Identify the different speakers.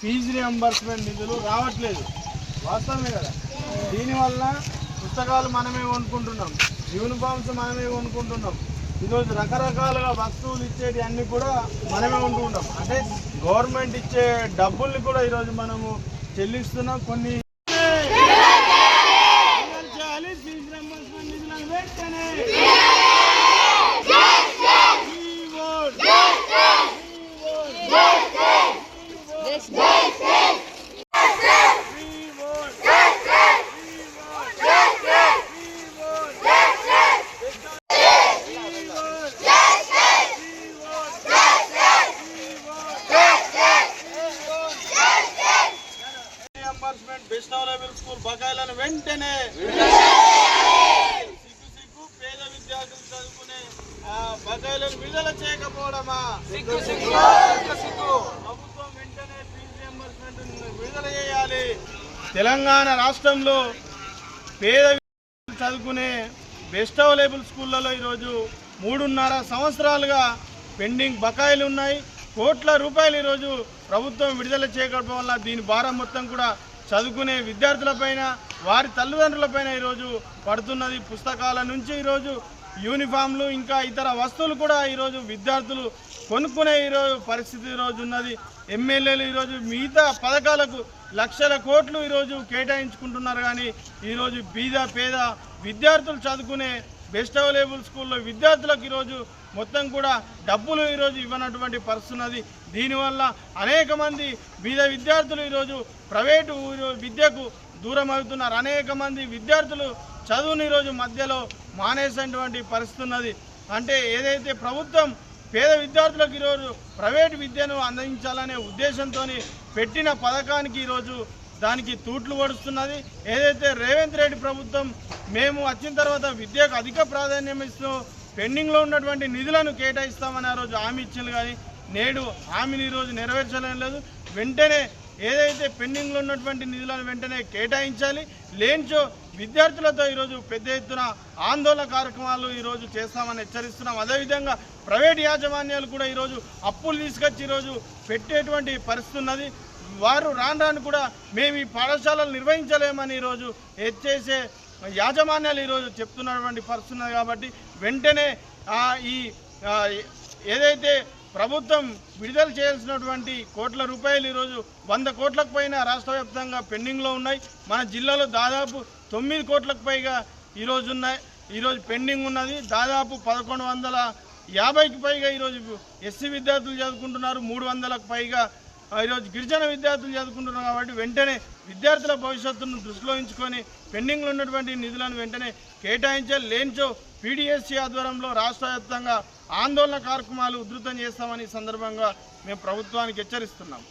Speaker 1: Fee reimbursement నిధులు రావట్లేదు. వాస్తవమే కదా? దీనివల్ల పుస్తకాలు మనమే కొనుక్కుంటున్నాం. యూనిఫామ్స్ మనమే కొనుక్కుంటున్నాం. ఈరోజు రకరకాలుగా వస్తువులు ఇచ్చేటి అన్ని కూడా మనమే కొనుక్కుంటాం అంటే గవర్నమెంట్ ఇచ్చే డబ్బుల్ని కూడా ఈరోజు మనము చెల్లిస్తున్నాం. కొన్ని చేయాలి ఫీజు రియంబర్స్మెంట్ నిధులను వెంటనే We vote. We vote. We vote. Reimbursement best available school బకాయిలను వెంటనే సిగ్గు సిగ్గు పేద విద్యార్థులు చదువుకునే బకాయిలను విడుదల చేయకపోవడమా? సిగ్గు సిగ్గు. ప్రభుత్వం వెంటనే ఫీజు రియంబర్స్మెంట్ విడుదల చేయాలి తెలంగాణ రాష్ట్రంలో పేద చదువుకునే బెస్ట్ అవైలబుల్ స్కూళ్ళలో ఈరోజు మూడున్నర సంవత్సరాలుగా పెండింగ్ బకాయిలు ఉన్నాయి. కోట్ల రూపాయలు ఈరోజు ప్రభుత్వం విడుదల చేయకపోవడం వల్ల దీని భారం మొత్తం కూడా చదువుకునే విద్యార్థులపైన వారి తల్లిదండ్రులపైన ఈరోజు పడుతున్నది. పుస్తకాల నుంచి ఈరోజు యూనిఫామ్లు ఇంకా ఇతర వస్తువులు కూడా ఈరోజు విద్యార్థులు కొనుక్కునే ఈరోజు పరిస్థితి ఈరోజు ఉన్నది. ఎమ్మెల్యేలు ఈరోజు మిగతా పథకాలకు లక్షల కోట్లు ఈరోజు కేటాయించుకుంటున్నారు కానీ ఈరోజు బీద పేద విద్యార్థులు చదువుకునే బెస్ట్ అవైలబుల్ స్కూల్లో విద్యార్థులకు ఈరోజు మొత్తం కూడా డబ్బులు ఈరోజు ఇవ్వనటువంటి పరిస్థితి ఉన్నది. దీనివల్ల అనేక మంది బీద విద్యార్థులు ఈరోజు ప్రైవేటు విద్యకు దూరం అవుతున్నారు. అనేక మంది విద్యార్థులు చదువుని ఈరోజు మధ్యలో మానేసినటువంటి పరిస్థితి ఉన్నది. అంటే ఏదైతే ప్రభుత్వం పేద విద్యార్థులకు ఈరోజు ప్రైవేటు విద్యను అందించాలనే ఉద్దేశంతో పెట్టిన పథకానికి ఈరోజు దానికి తూట్లు పడుస్తున్నది. ఏదైతే రేవంత్ రెడ్డి ప్రభుత్వం మేము వచ్చిన తర్వాత విద్యకు అధిక ప్రాధాన్యం ఇస్తూ పెండింగ్లో ఉన్నటువంటి నిధులను కేటాయిస్తామని ఆ రోజు హామీ ఇచ్చింది కానీ నేడు హామీని ఈరోజు నెరవేర్చడం లేదు. వెంటనే ఏదైతే పెండింగ్లో ఉన్నటువంటి నిధులను వెంటనే కేటాయించాలి లేనిచో విద్యార్థులతో ఈరోజు పెద్ద ఎత్తున ఆందోళన కార్యక్రమాలు ఈరోజు చేస్తామని హెచ్చరిస్తున్నాం. అదేవిధంగా ప్రైవేట్ యాజమాన్యాలు కూడా ఈరోజు అప్పులు తీసుకొచ్చి ఈరోజు పెట్టేటువంటి పరిస్థితి ఉన్నది. వారు రాను రాను కూడా మేము ఈ పాఠశాలలు నిర్వహించలేమని ఈరోజు హెచ్చేసే యాజమాన్యాలు ఈరోజు చెప్తున్నటువంటి పరిస్థితున్నది కాబట్టి వెంటనే ఈ ఏదైతే ప్రభుత్వం విడుదల చేయాల్సినటువంటి కోట్ల రూపాయలు ఈరోజు వంద కోట్లకు పైన రాష్ట్ర వ్యాప్తంగా పెండింగ్లో ఉన్నాయి. మన జిల్లాలో దాదాపు తొమ్మిది కోట్లకు పైగా ఈరోజు ఉన్నాయి. ఈరోజు పెండింగ్ ఉన్నది. దాదాపు పదకొండు వందల యాభైకి పైగా ఈరోజు ఎస్సీ విద్యార్థులు చదువుకుంటున్నారు. మూడు వందలకు పైగా ఈరోజు గిరిజన విద్యార్థులు చదువుకుంటున్నారు కాబట్టి వెంటనే విద్యార్థుల భవిష్యత్తును దృష్టిలో ఉంచుకొని పెండింగ్లో ఉన్నటువంటి నిధులను వెంటనే కేటాయించాలి. లేనిచో పీడిఎస్సీ ఆధ్వర్యంలో రాష్ట్ర వ్యాప్తంగా ఆందోళన కార్యక్రమాలు ఉధృతం చేస్తామని సందర్భంగా మేము ప్రభుత్వానికి హెచ్చరిస్తున్నాం.